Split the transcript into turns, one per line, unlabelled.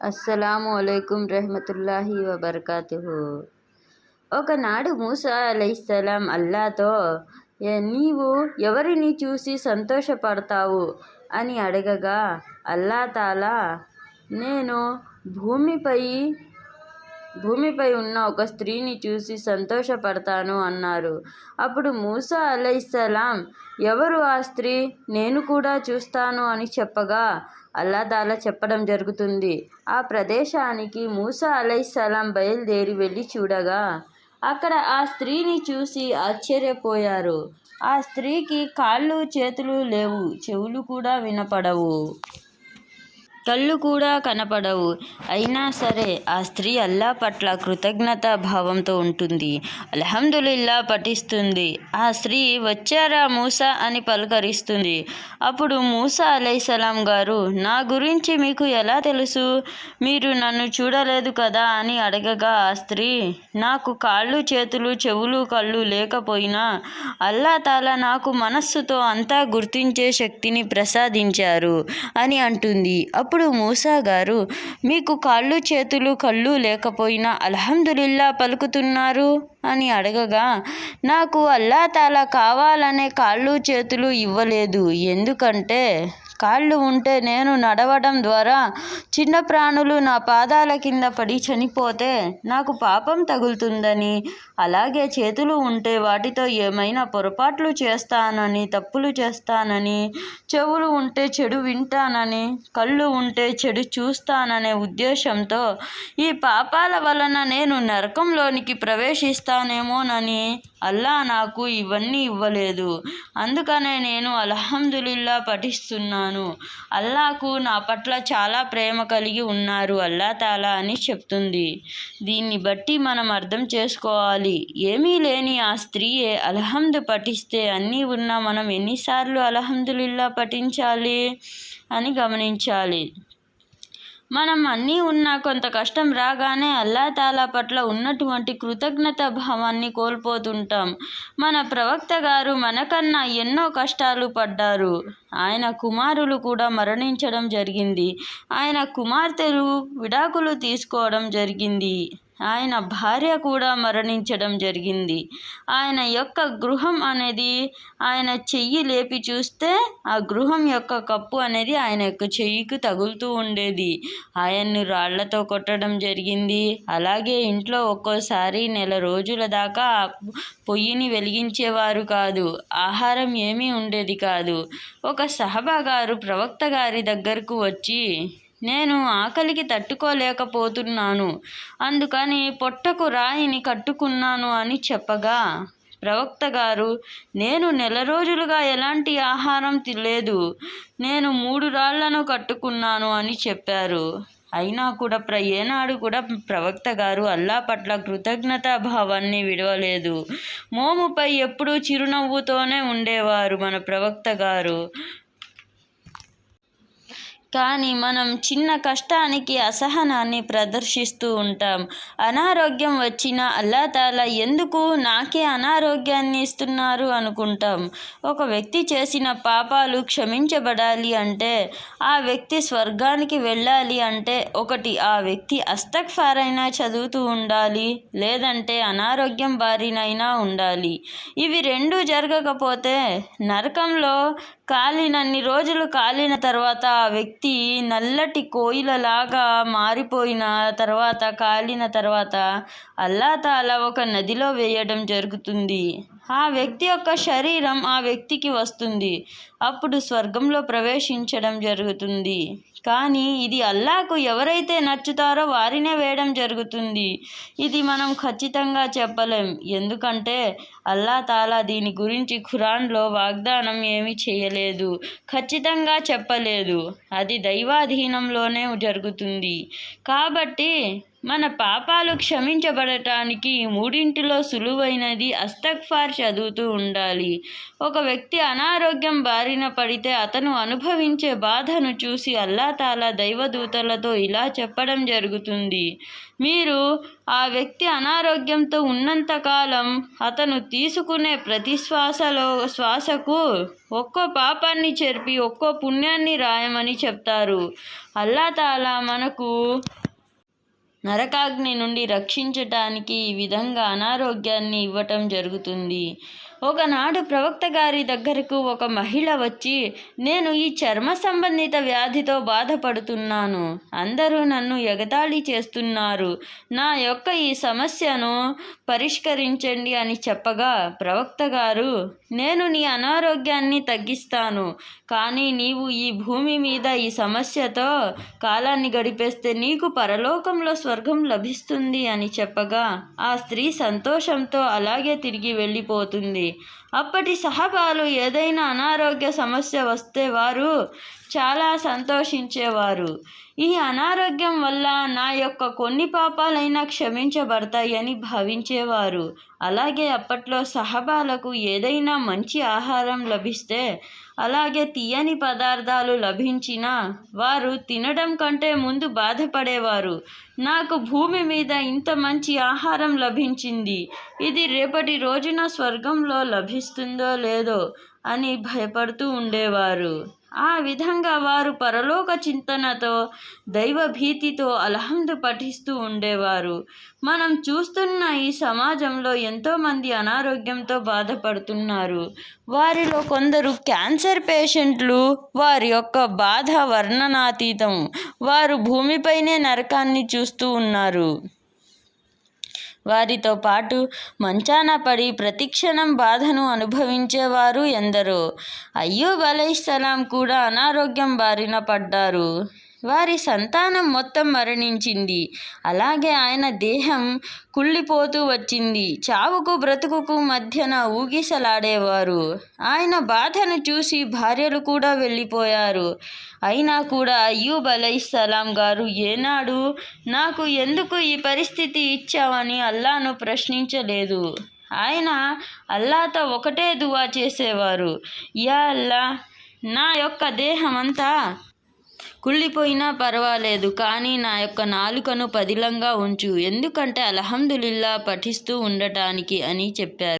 అస్సలాము అలైకుం రహమతుల్లాహి వబర్కాతు ఒకనాడు మూసా అలైహిస్సలాం అల్లాతో నీవు ఎవరిని చూసి సంతోషపడతావు? అని అడగగా అల్లా తాలా నేను భూమిపై భూమిపై ఉన్న ఒక స్త్రీని చూసి సంతోషపడతాను అన్నారు. అప్పుడు మూసా అలైసలాం ఎవరు ఆ స్త్రీ? నేను కూడా చూస్తాను అని చెప్పగా అల్లాదాలా చెప్పడం జరుగుతుంది. ఆ ప్రదేశానికి మూసా అలైసలాం బయలుదేరి వెళ్ళి చూడగా అక్కడ ఆ స్త్రీని చూసి ఆశ్చర్యపోయారు. ఆ స్త్రీకి కాళ్ళు చేతులు లేవు చెవులు కూడా వినపడవు. కళ్ళు కూడా కనపడవు. అయినా సరే ఆ స్త్రీ అల్లా పట్ల కృతజ్ఞతా భావంతో ఉంటుంది. అల్హమ్దుల్లా పఠిస్తుంది. ఆ స్త్రీ వచ్చారా మూసా అని పలకరిస్తుంది. అప్పుడు మూసా అలైసలాం గారు నా గురించి మీకు ఎలా తెలుసు? మీరు నన్ను చూడలేదు కదా అని అడగగా ఆ స్త్రీ నాకు కాళ్ళు చేతులు చెవులు కళ్ళు లేకపోయినా అల్లా తాలా నాకు మనస్సుతో అంతా గుర్తించే శక్తిని ప్రసాదించారు అని అంటుంది. అప్పుడు మూసా గారు మీకు కాళ్ళు చేతులు కళ్ళు లేకపోయినా అల్హమ్దులిల్లా పలుకుతున్నారు? అని అడగగా నాకు అల్లా తాలా కావాలనే కాళ్ళు చేతులు ఇవ్వలేదు. ఎందుకంటే కాళ్ళు ఉంటే నేను నడవడం ద్వారా చిన్న ప్రాణులు నా పాదాల కింద పడి చనిపోతే నాకు పాపం తగులుతుందని అలాగే చేతులు ఉంటే వాటితో ఏమైనా పొరపాట్లు చేస్తానని తప్పులు చేస్తానని చెవులు ఉంటే చెడు వింటానని కళ్ళు ఉంటే చెడు చూస్తాననే ఉద్దేశంతో ఈ పాపాల వలన నేను నరకంలోనికి ప్రవేశిస్తానేమోనని అల్లా నాకు ఇవన్నీ ఇవ్వలేదు. అందుకనే నేను అల్హమ్దులిల్లా పఠిస్తున్నాను. అల్లాకు నా పట్ల చాలా ప్రేమ కలిగి ఉన్నారు అల్లా తాలా అని చెప్తుంది. దీన్ని బట్టి మనం అర్థం చేసుకోవాలి. ఏమీ లేని ఆ స్త్రీయే అల్హమ్దు పఠిస్తే అన్నీ ఉన్నా మనం ఎన్నిసార్లు అల్హమ్దులిల్లా పఠించాలి అని గమనించాలి. మనం అన్నీ ఉన్నా కొంత కష్టం రాగానే అల్లా తాలా పట్ల ఉన్నటువంటి కృతజ్ఞత భావాన్ని కోల్పోతుంటాం. మన ప్రవక్త గారు మనకన్నా ఎన్నో కష్టాలు పడ్డారు. ఆయన కుమారులు కూడా మరణించడం జరిగింది. ఆయన కుమార్తెలు విడాకులు తీసుకోవడం జరిగింది. ఆయన భార్య కూడా మరణించడం జరిగింది. ఆయన యొక్క గృహం అనేది ఆయన చెయ్యి లేపి చూస్తే ఆ గృహం యొక్క కప్పు అనేది ఆయన యొక్క చెయ్యికి తగులుతూ ఉండేది. ఆయన్ను రాళ్ళతో కొట్టడం జరిగింది. అలాగే ఇంట్లో ఒక్కోసారి నెల రోజుల దాకా పొయ్యిని వెలిగించేవారు కాదు. ఆహారం ఏమీ ఉండేది కాదు. ఒక సహబా గారు ప్రవక్త గారి దగ్గరకు వచ్చి నేను ఆకలికి తట్టుకోలేకపోతున్నాను. అందుకని పొట్టకు రాయిని కట్టుకున్నాను అని చెప్పగా ప్రవక్త గారు నేను నెల రోజులుగా ఎలాంటి ఆహారం తినలేదు. నేను మూడు రాళ్ళను కట్టుకున్నాను అని చెప్పారు. అయినా కూడా ప్ర ఏనాడు కూడా ప్రవక్త గారు అల్లా పట్ల కృతజ్ఞతా భావాన్ని విడవలేదు. మోముపై ఎప్పుడూ చిరునవ్వుతోనే ఉండేవారు మన ప్రవక్త గారు. కానీ మనం చిన్న కష్టానికి అసహనాన్ని ప్రదర్శిస్తూ ఉంటాం. అనారోగ్యం వచ్చినా అల్లా తాలా ఎందుకు నాకే అనారోగ్యాన్ని ఇస్తున్నారు అనుకుంటాం. ఒక వ్యక్తి చేసిన పాపాలు క్షమించబడాలి అంటే ఆ వ్యక్తి స్వర్గానికి వెళ్ళాలి అంటే ఒకటి ఆ వ్యక్తి అస్తక్ఫారైనా చదువుతూ ఉండాలి లేదంటే అనారోగ్యం బారినైనా ఉండాలి. ఇవి రెండు జరగకపోతే నరకంలో కాలినన్ని రోజులు కాలిన తర్వాత ఆ వ్యక్తి నల్లటి కోయిలలాగా మారిపోయిన తర్వాత కాలిన తర్వాత అల్లాతాల ఒక నదిలో వేయడం జరుగుతుంది. ఆ వ్యక్తి యొక్క శరీరం ఆ వ్యక్తికి వస్తుంది. అప్పుడు స్వర్గంలో ప్రవేశించడం జరుగుతుంది. కానీ ఇది అల్లాకు ఎవరైతే నచ్చుతారో వారినే వేయడం జరుగుతుంది. ఇది మనం ఖచ్చితంగా చెప్పలేం. ఎందుకంటే అల్లా తాలా దీని గురించి ఖురాన్లో వాగ్దానం ఏమీ చేయలేదు. ఖచ్చితంగా చెప్పలేదు. అది దైవాధీనంలోనే జరుగుతుంది. కాబట్టి మన పాపాలు క్షమించబడటానికి మూడింటిలో సులువైనది అస్తక్ఫార్ చదువుతూ ఉండాలి. ఒక వ్యక్తి అనారోగ్యం బారిన పడితే అతను అనుభవించే బాధను చూసి అల్లాతాలా దైవదూతలతో ఇలా చెప్పడం జరుగుతుంది. మీరు ఆ వ్యక్తి అనారోగ్యంతో ఉన్నంతకాలం అతను తీసుకునే ప్రతి శ్వాసలో శ్వాసకు ఒక్కో పాపాన్ని చెరిపి ఒక్కో పుణ్యాన్ని రాయమని చెప్తారు. అల్లాతాలా మనకు నరకాగ్ని నుండి రక్షించటానికి ఈ విధంగా అనారోగ్యాన్ని ఇవ్వటం జరుగుతుంది. ఒకనాడు ప్రవక్త గారి దగ్గరకు ఒక మహిళ వచ్చి నేను ఈ చర్మ సంబంధిత వ్యాధితో బాధపడుతున్నాను. అందరూ నన్ను ఎగతాళి చేస్తున్నారు. నా యొక్క ఈ సమస్యను పరిష్కరించండి అని చెప్పగా ప్రవక్త గారు నేను నీ అనారోగ్యాన్ని తగ్గిస్తాను. కానీ నీవు ఈ భూమి మీద ఈ సమస్యతో కాలాన్ని గడిపేస్తే నీకు పరలోకంలో స్వర్గం లభిస్తుంది అని చెప్పగా ఆ స్త్రీ సంతోషంతో అలాగే తిరిగి వెళ్ళిపోతుంది. అప్పటి సహబాలు ఏదైనా అనారోగ్య సమస్య వస్తే వారు చాలా సంతోషించేవారు. ఈ అనారోగ్యం వల్ల నా యొక్క కొన్ని పాపాలైనా క్షమించబడతాయని భావించేవారు. అలాగే అప్పట్లో సహబాలకు ఏదైనా మంచి ఆహారం లభిస్తే అలాగే తీయని పదార్థాలు లభించినా వారు తినడం కంటే ముందు బాధపడేవారు. నాకు భూమి మీద ఇంత మంచి ఆహారం లభించింది. ఇది రేపటి రోజున స్వర్గంలో లభిస్తుందో లేదో అని భయపడుతూ ఉండేవారు. ఆ విధంగా వారు పరలోక చింతనతో దైవ భీతితో పఠిస్తూ ఉండేవారు. మనం చూస్తున్న ఈ సమాజంలో ఎంతోమంది అనారోగ్యంతో బాధపడుతున్నారు. వారిలో కొందరు క్యాన్సర్ పేషెంట్లు వారి యొక్క బాధ వర్ణనాతీతం. వారు భూమిపైనే నరకాన్ని చూస్తూ ఉన్నారు. వారితో పాటు మంచాన పడి ప్రతిక్షణం బాధను అనుభవించేవారు ఎందరో. అయ్యూబ్ అలైహిస్సలాం కూడా అనారోగ్యం బారిన పడ్డారు. వారి సంతానం మొత్తం మరణించింది. అలాగే ఆయన దేహం కుళ్ళిపోతూ వచ్చింది. చావుకు బ్రతుకుకు మధ్యన ఊగిసలాడేవారు. ఆయన బాధను చూసి భార్యలు కూడా వెళ్ళిపోయారు. అయినా కూడా అయ్యూబ్ అలైహిస్సలాం గారు ఏనాడు నాకు ఎందుకు ఈ పరిస్థితి ఇచ్చావని అల్లాను ప్రశ్నించలేదు. ఆయన అల్లాతో ఒకటే దువా చేసేవారు. యా అల్లా నా యొక్క దేహం అంతా కుళ్ళిపోయినా పర్వాలేదు కానీ నా యొక్క నాలుకను పదిలంగా ఉంచు. ఎందుకంటే అలహందుల్లా పఠిస్తూ ఉండటానికి అని చెప్పారు.